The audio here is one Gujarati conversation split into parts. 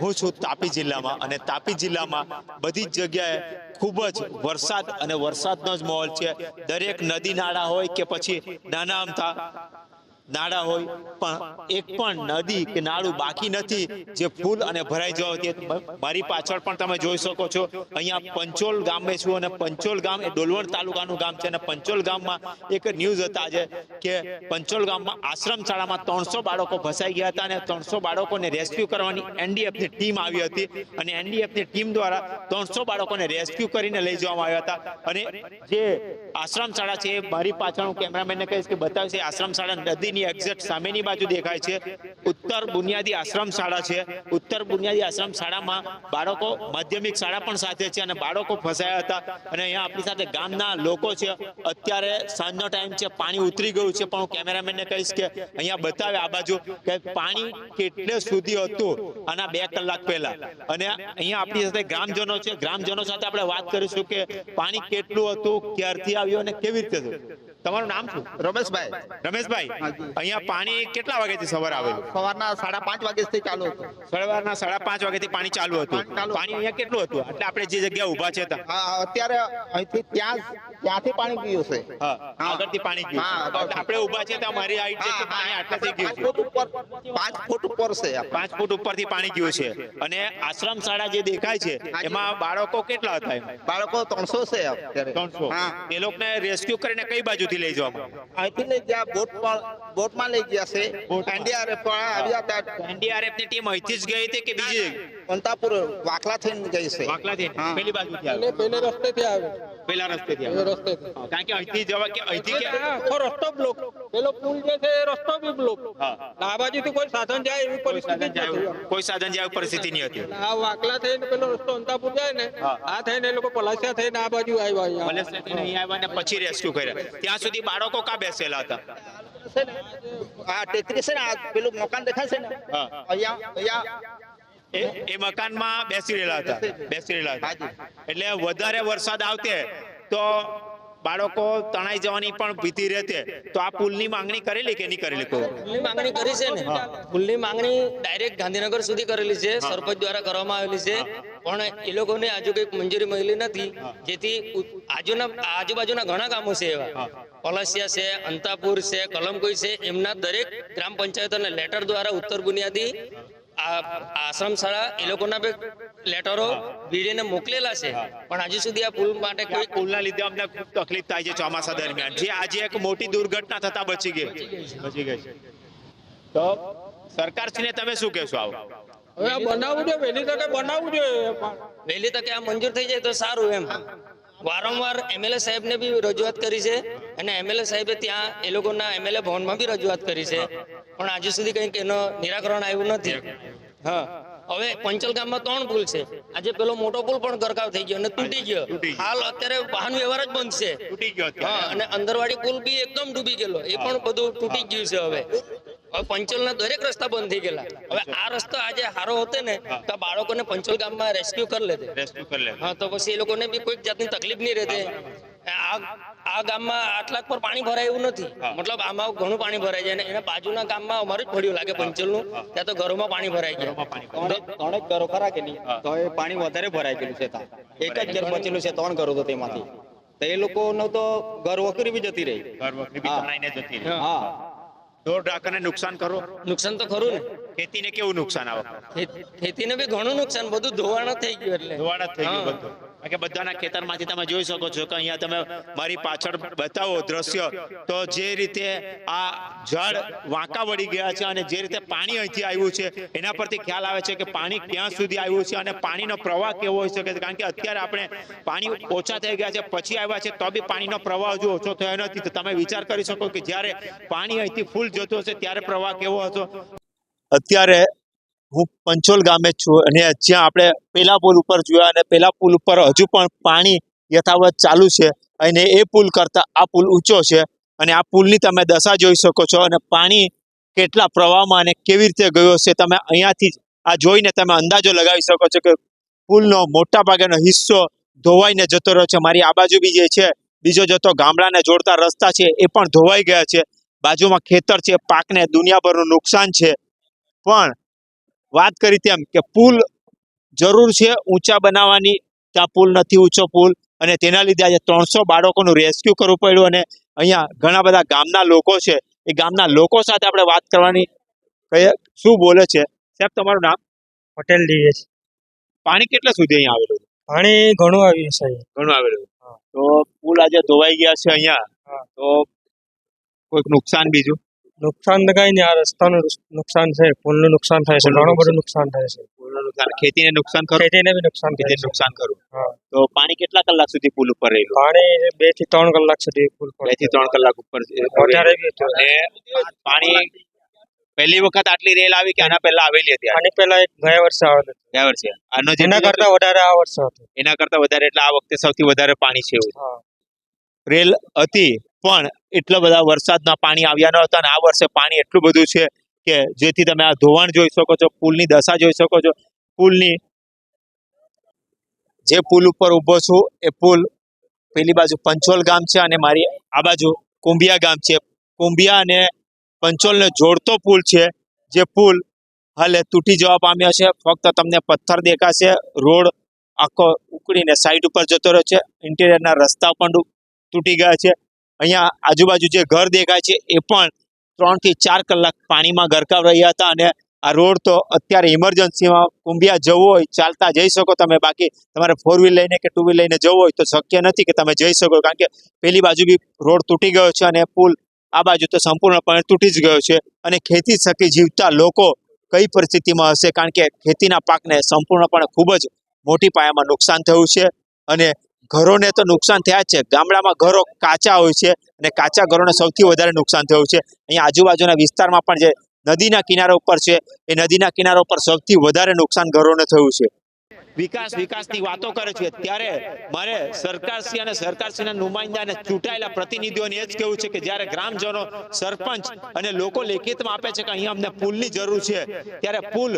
હું છું તાપી જિલ્લામાં અને તાપી જિલ્લામાં બધી જ જગ્યાએ ખૂબ જ વરસાદ અને વરસાદનો જ માહોલ છે. દરેક નદી નાળા હોય કે પછી નાના અમથા નાળા હોય, પણ એક પણ નદી કે નાળું બાકી નથી, જે ફૂલ અને ભરાઈ જવા મારી પાછળ પણ તમે જોઈ શકો છો. અહીંયા પંચોલ ગામે છું અને પંચોલ ગામ એ ડોલવણ તાલુકાનું ગામ છે અને પંચોલ ગામમાં એક ન્યૂઝ હતા આજે કે પંચોલ ગામમાં આશ્રમ શાળામાં ત્રણસો બાળકો ફસાઈ ગયા હતા અને ત્રણસો બાળકોને રેસ્ક્યુ કરવાની એનડીએફની ટીમ આવી હતી અને એનડીએફની ટીમ દ્વારા ત્રણસો બાળકોને રેસ્ક્યુ કરીને લઈ જવામાં આવ્યા હતા. અને જે આશ્રમ શાળા છે એ મારી પાછળ હું કેમેરામેનને કહીશ કે બતાવશે આશ્રમ શાળા નદીની એક્ઝેક્ટ સામેની બાજુ દેખાય છે. ઉત્તર બુનિયાદી આશ્રમ શાળા છે. ઉત્તર બુનિયાદી આશ્રમ શાળામાં બાળકો માધ્યમિક શાળા પણ સાથે છે અને બાળકો ફસાયા હતા. અને અહીંયા આપણી સાથે ગામના લોકો છે. અત્યારે સાંજનો ટાઈમ છે. પાણી ઉતરી ગયું છે. પણ હું કેમેરામેનને કહીશ કે અહીંયા બતાવે આ બાજુ કે પાણી કેટલે સુધી હતું આના બે કલાક પહેલા. અને અહીંયા આપણી સાથે ગ્રામજનો છે. ગ્રામજનો સાથે આપણે વાત કરીશું કે પાણી કેટલું હતું, ક્યારથી આવ્યું અને કેવી રીતે થયું? તમારું નામ શું? રમેશભાઈ. રમેશભાઈ. અહીંયા પાણી કેટલા વાગ્યાથી સવાર આવેલું સવારના સાડા પાંચ વાગ્યાથી ચાલુ હતું. સવારના સાડા પાંચ વાગ્યાથી પાણી ચાલુ હતું. પાણી અહીંયા કેટલું હતું? એટલે આપણે જે જગ્યા ઊભા છે અત્યારે અહીંથી ત્યાં ત્યાંથી પાણી ગયું છે. હા, હા. આગળથી પાણી ગયું. આપણે ઊભા છે ત્યાં મારી હાઈટ છે પાણી આટલાથી ગયું પાંચ ફૂટ ઉપર પાંચ ફૂટ ઉપર છે પાંચ ફૂટ ઉપરથી પાણી ગયું છે. અને આશ્રમ શાળા જે દેખાય છે એમાં બાળકો કેટલા હતા બાળકો ત્રણસો છે અત્યારે. ત્રણસો. હા. એ લોકોને રેસ્ક્યુ કરીને કઈ બાજુથી લઈ જવામાં અહીંથી લઈ ગયા બોટ બોટમાં લઈ ગયા છે. એનડીઆરએફ વાળા આવ્યા હતા. એનડીઆરએફની ટીમ અહીંથી જ ગઈ હતી કે બીજી અંતાપુર વાકલા થઈને ગઈ છે. વાકલાથી હા. પેલી બાજુથી પેલે આવે. પેલે રસ્તેથી આવે. પેલા રસ્તેથી એ આવે રસ્તેથી. હા, કારણ કે અહીંથી જવા કે અહીંથી એટલે કે આ આખો રસ્તો બ્લોક પેલો પુલ જે છે એ રસ્તો બી બ્લોક હા. આ બાજુથી કોઈ સાધન જાય એવી કોઈ પરિસ્થિતિ સાધન જ નથી. જાય કોઈ સાધન જાય એવી પરિસ્થિતિ નહીં હતી. આ વાકલા થઈને પેલો રસ્તો અંતાપુર જાય ને હા. આ થઈને એ લોકો પલાસિયા થઈને આ બાજુ આવ્યા અહીંયા. મલેશિયાથી અહીં આવ્યા ને પછી રેસ્ક્યુ કર્યા. ત્યાં સુધી બાળકો કા બેસેલા હતા? છે ને, આ ટેકરી છે ને આ પેલું મકાન દેખાય છે ને? હા. અહીંયા અહીંયા એ એ મકાનમાં બેસી રહેલા હતા બેસી રહેલા હતા. એટલે વધારે વરસાદ આવતે તો બાળકો તણાઈ જવાની પણ ભીતિ રહેતે. તો આ પુલની માંગણી કરેલી કે નહીં કરેલી કોઈ? પુલની માંગણી કરી છે ને. પુલની માંગણી ડાયરેક્ટ ગાંધીનગર સુધી કરેલી છે સરપંચ દ્વારા કરવામાં આવેલી છે. પણ એ લોકોને હજુ કંઈક મંજૂરી મળેલી નથી. જેથી આજુના આજુબાજુના ઘણા ગામો છે એવા. પલસિયા છે અંતાપુર છે કલમકોઈ છે એમના દરેક ગ્રામ પંચાયતોને લેટર દ્વારા ઉત્તર બુનિયાદી આ આશ્રમ શાળા એ લોકોના બી લેટરો વીડીને મોકલેલા છે. પણ હજુ સુધી આ પુલ માટે કોઈ પુલના લીધે અમને ખૂબ તકલીફ થાય છે ચોમાસા દરમિયાન. જે આજે એક મોટી દુર્ઘટના થતા બચી ગઈ. બચી ગઈ છે. તો સરકારશ્રીને તમે શું કહેશો આવો? હવે બનાવવું જોઈએ વહેલી તકે બનાવવું જોઈએ. વહેલી તકે આ મંજૂર થઈ જાય તો સારું એમ. વારંવાર એમએલએ સાહેબને બી રજૂઆત કરી છે. અને એમએલએ સાહેબે ત્યાં એ લોકોના એમએલએ ભવનમાં બી રજૂઆત કરી છે. પણ આજે સુધી કંઈક એનો નિરાકરણ આવ્યું નથી. હા. હવે પંચલ ગામમાં ત્રણ પુલ છે. આજે પેલો મોટો પુલ પણ ગરકાવ થઈ ગયો અને તૂટી ગયો. હાલ અત્યારે વાહન વ્યવહાર જ બંધ છે. તૂટી ગયો હા અને અંદરવાડી પુલ બી એકદમ ડૂબી ગયેલો. એ પણ બધું તૂટી ગયું છે હવે. હવે પંચોલના દરેક રસ્તા બંધ થઈ ગયેલા. હવે આ રસ્તો આજે સારો હતો ને તો બાળકોને પંચોલ ગામમાં રેસ્ક્યુ કરી લેતે. રેસ્ક્યુ કરી લે હા તો પછી એ લોકોને બી કોઈ જાતની તકલીફ નહીં રહેતે. આ આ ગામમાં આટલા પર પાણી ભરાય એવું નથી. મતલબ આમાં ઘણું પાણી ભરાય છે અને એના બાજુના ગામમાં અમારું જ પડ્યું લાગે પંચલનું ત્યાં તો ઘરોમાં પાણી ભરાઈ છે. ત્રણ જ ઘરો ખરા કે નહીં? તો એ પાણી વધારે ભરાઈ ગયેલું છે એક જ ઘર બચેલું છે ત્રણ ઘરો તો તેમાંથી. તો એ લોકોનો તો ઘર વકરી બી જતી રહી. ઘર વકરી બી જતી રહી. હા. નુકસાન કરો. નુકસાન તો ખરું ને. ખેતીને કેવું નુકસાન આવે? ખેતીને બી ઘણું નુકસાન બધું ધોવાણ થઈ ગયું એટલે. ધોવાણ થઈ ગયું બધું. કે બધાના ખેતરમાંથી તમે જોઈ શકો છો કે અહીંયા તમે મારી પાછળ બતાવો દ્રશ્ય તો જે રીતે આ જળ વાંકા વળી ગયા છે અને જે રીતે પાણી અહીંથી આવ્યું છે એના પરથી ખ્યાલ આવે છે કે પાણી ક્યાં સુધી આવ્યું છે અને પાણીનો પ્રવાહ કેવો હોઈ શકે છે. કારણ કે અત્યારે આપણે પાણી ઓછા થઈ ગયા છે પછી આવ્યા છે તો બી પાણીનો પ્રવાહ હજુ ઓછો થયો નથી તો તમે વિચાર કરી શકો કે જ્યારે પાણી અહીંથી ફૂલ જતો હશે ત્યારે પ્રવાહ કેવો હતો? અત્યારે હું પંચોલ ગામે છું અને જ્યાં આપણે પેલા પુલ ઉપર જોયા અને પેલા પુલ ઉપર હજુ પણ પાણી યથાવત ચાલુ છે અને એ પુલ કરતાં આ પુલ ઊંચો છે અને આ પુલની તમે દશા જોઈ શકો છો અને પાણી કેટલા પ્રવાહમાં અને કેવી રીતે ગયો છે તમે અહીંયાથી આ જોઈને તમે અંદાજો લગાવી શકો છો કે પુલનો મોટા ભાગેનો હિસ્સો ધોવાઈને જતો રહ્યો છે. મારી આ બાજુ બી જે છે, બીજો જતો ગામડાને જોડતા રસ્તા છે એ પણ ધોવાઈ ગયા છે. બાજુમાં ખેતર છે, પાકને દુનિયાભરનું નુકસાન છે. પણ વાત કરી તેમ કે પુલ જરૂર છે ઊંચા બનાવવાની. ત્યાં પુલ નથી ઊંચો પુલ અને તેના લીધે આજે ત્રણસો બાળકોનું રેસ્ક્યુ કરવું પડ્યું અને અહીંયા ઘણા બધા ગામના લોકો છે. એ ગામના લોકો સાથે આપણે વાત કરવાની શું બોલે છે? સાહેબ તમારું નામ? પટેલ ડીએસ પાણી કેટલા સુધી અહીંયા આવેલું? પાણી ઘણું આવ્યું છે ઘણું આવેલું. તો પુલ આજે ધોવાઈ ગયા છે અહીંયા. તો કોઈક નુકસાન બીજું? નુકસાન તો કઈ નહીં. આ રસ્તાનું નુકસાન છે. પુલનું નુકસાન થાય છે. ઘણું બધું નુકસાન થાય છે. પુલનું નુકસાન. ખેતીને નુકસાન ખરું ખેતીને બી નુકસાન ખેતી નુકસાન કરું. તો પાણી કેટલા કલાક સુધી પુલ ઉપર રહેલું? પાણી બેથી ત્રણ કલાક સુધી પુલ પર બેથી ત્રણ કલાક ઉપર વધારે પાણી પહેલી વખત આટલી રેલ આવી કે આના પહેલા આવેલી હતી? આની પહેલા એક ગયા વર્ષે આવેલી ગયા વર્ષે. આનો જેના કરતા વધારે આ વર્ષે હતો. એના કરતા વધારે. એટલે આ વખતે સૌથી વધારે પાણી છે એવું. રેલ હતી, પણ એટલા બધા વરસાદના પાણી આવ્યા ન હતા અને આ વર્ષે પાણી એટલું બધું છે કે જેથી તમે આ ધોવાણ જોઈ શકો છો, પુલની દશા જોઈ શકો છો. પુલની જે પુલ ઉપર ઊભો છું, એ પુલ પેલી બાજુ પંચોલ ગામ છે અને મારી આ બાજુ કુંભિયા ગામ છે. કુંભિયા અને પંચોલને જોડતો પુલ છે, જે પુલ હાલે તૂટી જવા પામ્યો છે. ફક્ત તમને પથ્થર દેખાશે, રોડ આખો ઉકળીને સાઈડ ઉપર જતો રહ્યો છે. ઇન્ટિરિયરના રસ્તા પણ તૂટી ગયા છે. અહીંયા આજુબાજુ જે ઘર દેખાય છે એ પણ ત્રણથી ચાર કલાક પાણીમાં ગરકાવ રહ્યા હતા અને આ રોડ તો અત્યારે ઇમરજન્સીમાં કુંભિયા જવું હોય ચાલતા જઈ શકો તમે. બાકી તમારે ફોર વ્હીલ લઈને કે ટુ વ્હીલ લઈને જવું હોય તો શક્ય નથી કે તમે જઈ શકો. કારણ કે પેલી બાજુ બી રોડ તૂટી ગયો છે અને પુલ આ બાજુ તો સંપૂર્ણપણે તૂટી જ ગયો છે અને ખેતી શકી જીવતા લોકો કઈ પરિસ્થિતિમાં હશે? કારણ કે ખેતીના પાકને સંપૂર્ણપણે ખૂબ જ મોટી પાયામાં નુકસાન થયું છે અને ઘરોને તો નુકસાન થયા છે. ગામડામાં ઘરો કાચા હોય છે અને કાચા ઘરોને સૌથી વધારે નુકસાન થયું છે. અહીંયા આજુબાજુના વિસ્તારમાં પણ જે નદીના કિનારા ઉપર છે, એ નદીના કિનારા ઉપર સૌથી વધારે નુકસાન ઘરોને થયું છે. વિકાસ, વિકાસની વાતો કરે છે. ત્યારે મારે સરકારશ્રી અને સરકારશ્રીના નુમાઇંદા અને ચૂંટાયેલા પ્રતિનિધિઓને એ જ કહેવું છે કે જ્યારે ગ્રામજનો સરપંચ અને લોકો લેખિતમાં આપે છે કે અહીંયા અમને પુલની જરૂર છે, ત્યારે પુલ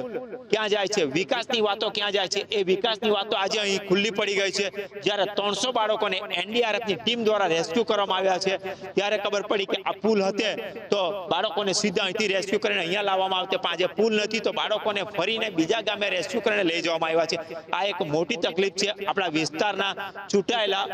ક્યાં જાય છે? વિકાસની વાતો ક્યાં જાય છે? એ વિકાસની વાતો આજે અહીં ખુલ્લી પડી ગઈ છે. જ્યારે ત્રણસો બાળકોને એનડીઆરએફની ટીમ દ્વારા રેસ્ક્યુ કરવામાં આવ્યા છે, ત્યારે ખબર પડી કે આ પુલ હતે. તો બાળકોને સીધા અહીંથી રેસ્ક્યુ કરીને અહીંયા લાવવામાં આવતા. આજે પુલ નથી, તો બાળકોને ફરીને બીજા ગામે રેસ્ક્યુ કરીને લઈ જવામાં આવ્યા છે. આ એક મોટી તકલીફ છે આપણા વિસ્તારના ચૂંટાયેલા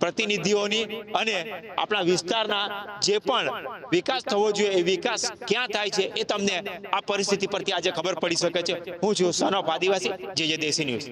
પ્રતિનિધિઓની અને આપણા વિસ્તારના જે પણ વિકાસ થવો જોઈએ, એ વિકાસ ક્યાં થાય છે એ તમને આ પરિસ્થિતિ પરથી આજે ખબર પડી શકે છે હું છું સન ઓફ આદિવાસી જે જે દેશી ન્યૂઝ